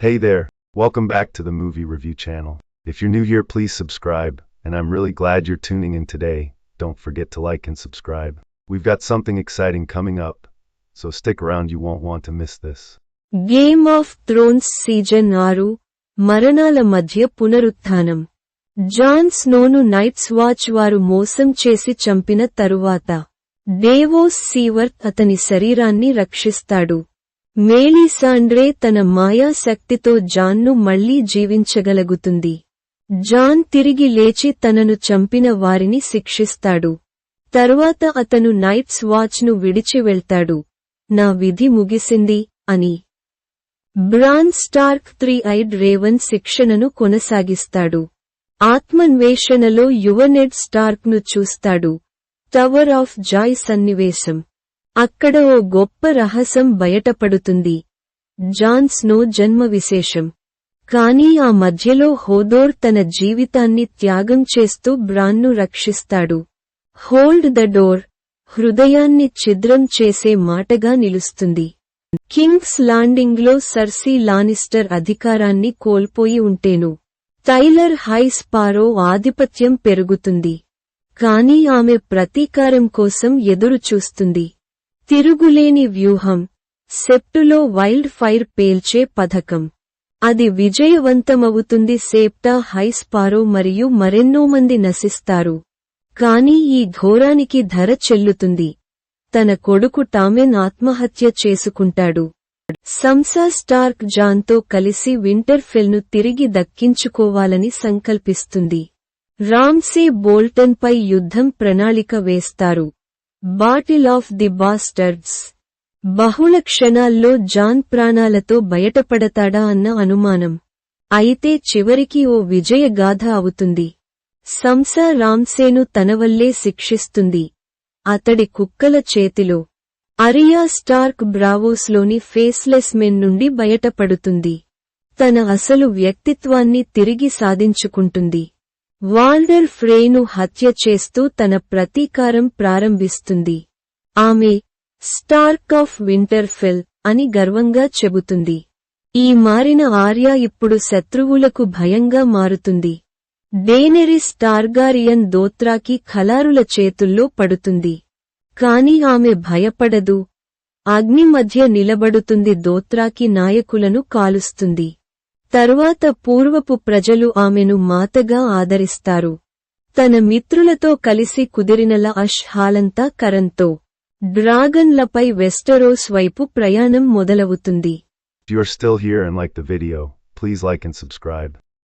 Hey there, welcome back to the Movie Review channel. If you're new here, please subscribe, and I'm really glad you're tuning in today. Don't forget to like and subscribe. We've got something exciting coming up, so stick around, you won't want to miss this. Game of Thrones season ఆరు మరణాల మధ్య పునరుత్థానం John స్నోను nights watch వారు మోసం చేసి చంపిన తరువాత డేవోస్ సీవర్త్ అతని శరీరాన్ని రక్షిస్తాడు మేలీసాండ్రే తన మాయా శక్తితో జాన్ను మళ్ళీ జీవించగలుగుతుంది. జాన్ తిరిగి లేచి తనను చంపిన వారిని శిక్షిస్తాడు. తరువాత అతను నైట్స్ వాచ్ను విడిచి వెళ్తాడు. నా విధి ముగిసింది అని. Bran Stark three eyed raven శిక్షణను కొనసాగిస్తాడు. ఆత్మన్వేషణలో యువ నెడ్ స్టార్క్ను చూస్తాడు. టవర్ ఆఫ్ జాయ్ సన్నివేశం. అక్కడ ఓ గొప్ప రహస్యం బయటపడుతుంది. జాన్ స్నో జన్మ విశేషం. కానీ ఆ మధ్యలో హోదోర్ తన జీవితాన్ని త్యాగం చేస్తూ బ్రాన్ను రక్షిస్తాడు. Hold the door. హృదయాన్ని ఛిద్రం చేసే మాటగా నిలుస్తుంది. కింగ్స్ లాండింగ్లో సర్సీ లానిస్టర్ అధికారాన్ని కోల్పోయి ఉంటేను. టైలర్ హైస్పారో ఆధిపత్యం పెరుగుతుంది. కానీ ఆమె ప్రతీకారం కోసం ఎదురుచూస్తుంది. తిరుగులేని వ్యూహం. సెప్టులో వైల్డ్ ఫైర్ పేల్చే పథకం. అది విజయవంతమవుతుంది సేప్టా హైస్పారో మరియు మరెన్నో మంది నశిస్తారు. కానీ ఈ ఘోరానికి ధర చెల్లుతుంది. తన కొడుకు టామెన్ ఆత్మహత్య చేసుకుంటాడు. సంసా స్టార్క్ జాన్తో కలిసి వింటర్ఫెల్ను తిరిగి దక్కించుకోవాలని సంకల్పిస్తుంది. రామ్సే బోల్టన్పై యుద్ధం ప్రణాళిక వేస్తారు. బాటిల్ ఆఫ్ ది బాస్టర్డ్స్ బహుళ క్షణాల్లో జాన్ ప్రాణాలతో బయటపడతాడా అన్న అనుమానం. అయితే చివరికి ఓ విజయగాథ అవుతుంది. సంసా రామ్సేను తనవల్లే శిక్షిస్తుంది. అతడి కుక్కల చేతిలో. అరియా స్టార్క్ బ్రావోస్లోని ఫేస్లెస్ మెన్ నుండి బయటపడుతుంది. తన అసలు వ్యక్తిత్వాన్ని తిరిగి సాధించుకుంటుంది. వాల్డర్ ఫ్రేను హత్య చేస్తూ తన ప్రతీకారం ప్రారంభిస్తుంది. ఆమె స్టార్క్ ఆఫ్ వింటర్ఫెల్ అని గర్వంగా చెబుతుంది. ఈ మారిన ఆర్య ఇప్పుడు శత్రువులకు భయంగా మారుతుంది. డేనెరి స్టార్గారియన్ దోత్రాకి ఖలారుల చేతుల్లో పడుతుంది. కాని ఆమె భయపడదు. అగ్ని మధ్య నిలబడుతుంది దోత్రాకి నాయకులను కాలుస్తుంది. తరువాత పూర్వపు ప్రజలు ఆమెను మాతగా ఆదరిస్తారు. తన మిత్రులతో కలిసి కుదిరినల అష్ హాలంతా కరంతో. డ్రాగన్లపై వెస్టరోస్ వైపు ప్రయాణం మొదలవుతుంది. If still here and like the video, please like and subscribe.